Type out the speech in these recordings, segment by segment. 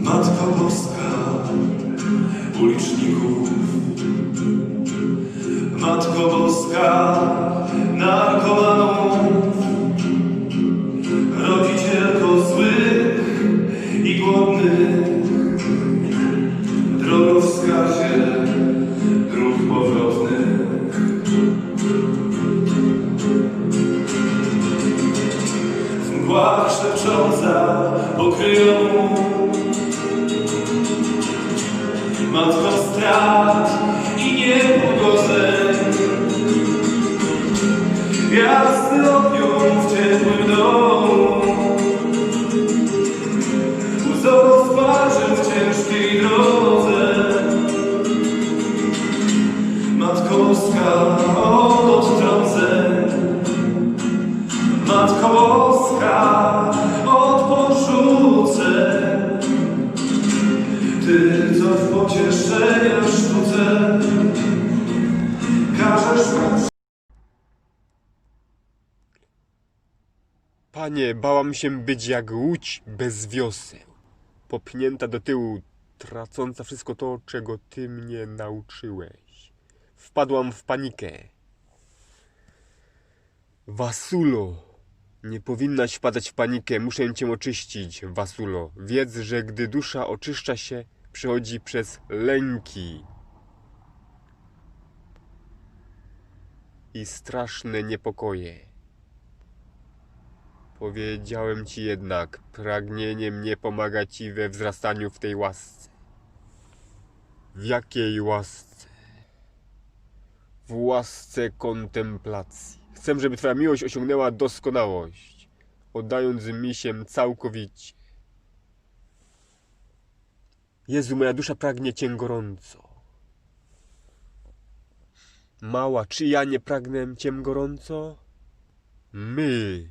Matko Boska uliczników. Matko Boska narkomanów W mgłach szepcząca pokryją. Matko strat i niepogodzeń W Panie, bałam się być jak łódź bez wioseł, popchnięta do tyłu, tracąca wszystko to, czego Ty mnie nauczyłeś. Wpadłam w panikę. Wasulo, nie powinnaś wpadać w panikę, muszę Cię oczyścić, Wasulo. Wiedz, że gdy dusza oczyszcza się, przychodzi przez lęki i straszne niepokoje. Powiedziałem ci jednak, pragnieniem nie pomaga ci we wzrastaniu w tej łasce. W jakiej łasce? W łasce kontemplacji. Chcę, żeby twoja miłość osiągnęła doskonałość, oddając mi się całkowicie. Jezu, moja dusza pragnie cię gorąco. Mała, czy ja nie pragnę cię gorąco? My.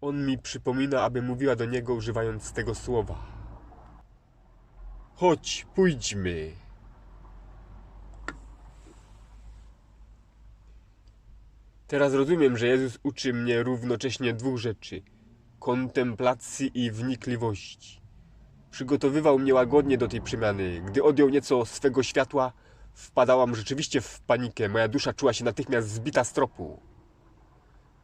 On mi przypomina, aby mówiła do niego używając tego słowa. Chodź, pójdźmy. Teraz rozumiem, że Jezus uczy mnie równocześnie dwóch rzeczy: kontemplacji i wnikliwości. Przygotowywał mnie łagodnie do tej przemiany. Gdy odjął nieco swego światła, wpadałam rzeczywiście w panikę. Moja dusza czuła się natychmiast zbita z tropu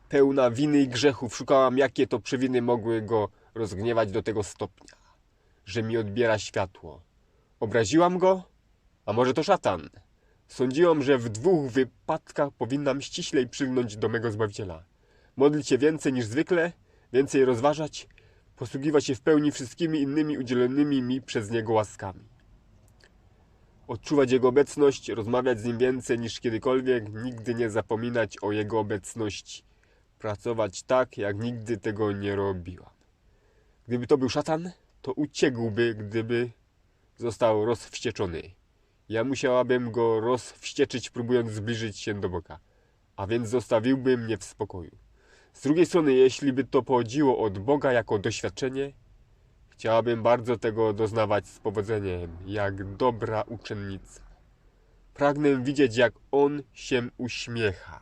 pełna winy i grzechów, szukałam, jakie to przewiny mogły go rozgniewać do tego stopnia, że mi odbiera światło. Obraziłam go? A może to szatan? Sądziłam, że w dwóch wypadkach powinnam ściślej przylgnąć do mego Zbawiciela. Modlić się więcej niż zwykle, więcej rozważać, posługiwać się w pełni wszystkimi innymi udzielonymi mi przez Niego łaskami. Odczuwać Jego obecność, rozmawiać z Nim więcej niż kiedykolwiek, nigdy nie zapominać o Jego obecności pracować tak, jak nigdy tego nie robiłam. Gdyby to był szatan, to uciekłby, gdyby został rozwścieczony. Ja musiałabym go rozwścieczyć, próbując zbliżyć się do Boga, a więc zostawiłby mnie w spokoju. Z drugiej strony, jeśli by to pochodziło od Boga jako doświadczenie, chciałabym bardzo tego doznawać z powodzeniem, jak dobra uczennica. Pragnę widzieć, jak On się uśmiecha.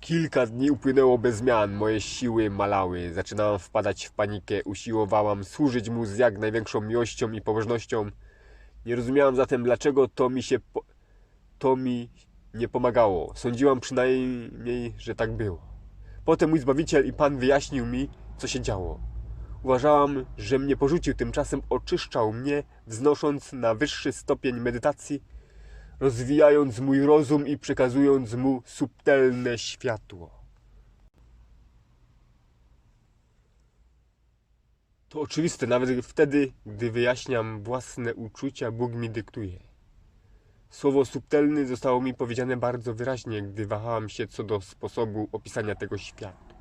Kilka dni upłynęło bez zmian, moje siły malały. Zaczynałam wpadać w panikę, usiłowałam służyć mu z jak największą miłością i pobożnością. Nie rozumiałam zatem, dlaczego to mi się po... to mi nie pomagało. Sądziłam przynajmniej, że tak było. Potem mój Zbawiciel i Pan wyjaśnił mi, co się działo. Uważałam, że mnie porzucił, tymczasem oczyszczał mnie, wznosząc na wyższy stopień medytacji rozwijając mój rozum i przekazując mu subtelne światło. To oczywiste, nawet wtedy, gdy wyjaśniam własne uczucia, Bóg mi dyktuje. Słowo subtelny zostało mi powiedziane bardzo wyraźnie, gdy wahałam się co do sposobu opisania tego świata.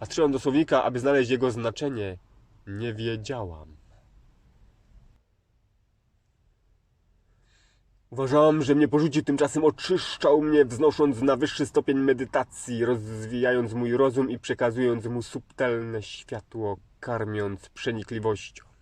Patrzyłam do słownika, aby znaleźć jego znaczenie. Nie wiedziałam. Uważałam, że mnie porzucił, tymczasem oczyszczał mnie, wznosząc na wyższy stopień medytacji, rozwijając mój rozum i przekazując mu subtelne światło, karmiąc przenikliwością.